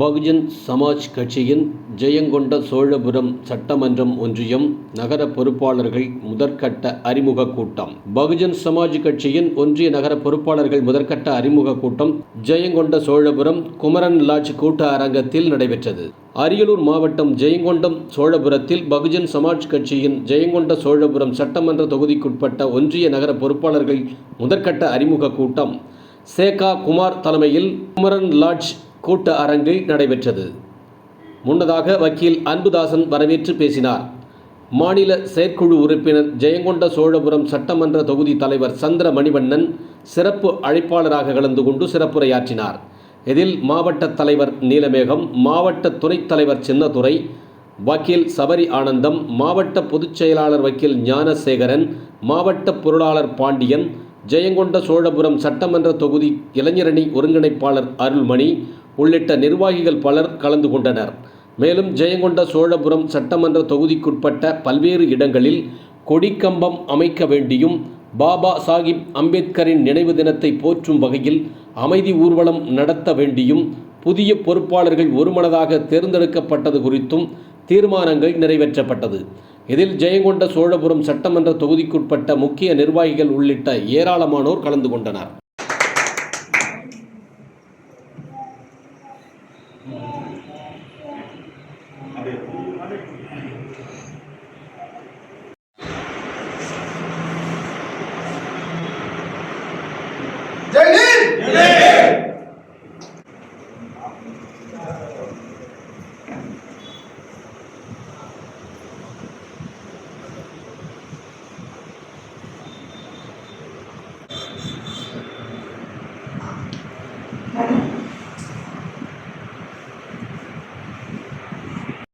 பகுஜன் சமாஜ் கட்சியின் ஜெயங்கொண்ட சோழபுரம் சட்டமன்றம் ஒன்றியம் நகர பொறுப்பாளர்கள் முதற்கட்ட அறிமுக கூட்டம். பகுஜன் சமாஜ் கட்சியின் ஒன்றிய நகர பொறுப்பாளர்கள் முதற்கட்ட அறிமுக கூட்டம் ஜெயங்கொண்ட சோழபுரம் குமரன் லாட்ஜ் கூட்ட அரங்கத்தில் நடைபெற்றது. அரியலூர் மாவட்டம் ஜெயங்கொண்டம் சோழபுரத்தில் பகுஜன் சமாஜ் கட்சியின் ஜெயங்கொண்ட சோழபுரம் சட்டமன்ற தொகுதிக்குட்பட்ட ஒன்றிய நகர பொறுப்பாளர்கள் முதற்கட்ட அறிமுக கூட்டம். சேகா குமார் தலைமையில் குமரன் லாட்ஜ் கூட்ட அரங்கில் நடைபெற்றது. முன்னதாக வக்கீல் அன்புதாசன் வரவேற்று பேசினார். மாநில செயற்குழு உறுப்பினர் ஜெயங்கொண்ட சோழபுரம் சட்டமன்ற தொகுதி தலைவர் சந்திர மணிவண்ணன் சிறப்பு அழைப்பாளராக கலந்து கொண்டு சிறப்புரையாற்றினார். இதில் மாவட்ட தலைவர் நீலமேகம் மாவட்ட துணைத் தலைவர் சின்னதுரை வக்கீல் சபரி ஆனந்தம் மாவட்ட பொதுச் செயலாளர் வக்கீல் ஞானசேகரன் மாவட்ட பொருளாளர் பாண்டியன் ஜெயங்கொண்ட சோழபுரம் சட்டமன்ற தொகுதி இளைஞரணி ஒருங்கிணைப்பாளர் அருள்மணி உள்ளிட்ட நிர்வாகிகள் பலர் கலந்து கொண்டனர். மேலும் ஜெயங்கொண்ட சோழபுரம் சட்டமன்ற தொகுதிக்குட்பட்ட பல்வேறு இடங்களில் கொடிக்கம்பம் அமைக்க வேண்டியும் பாபா சாஹிப் அம்பேத்கரின் நினைவு தினத்தை போற்றும் வகையில் அமைதி ஊர்வலம் நடத்த வேண்டியும் புதிய பொறுப்பாளர்கள் ஒருமனதாக தேர்ந்தெடுக்கப்பட்டது குறித்தும் தீர்மானங்கள் நிறைவேற்றப்பட்டது. இதில் ஜெயங்கொண்ட சோழபுரம் சட்டமன்ற தொகுதிக்குட்பட்ட முக்கிய நிர்வாகிகள் உள்ளிட்ட ஏராளமானோர் கலந்து கொண்டனர். जय हिंद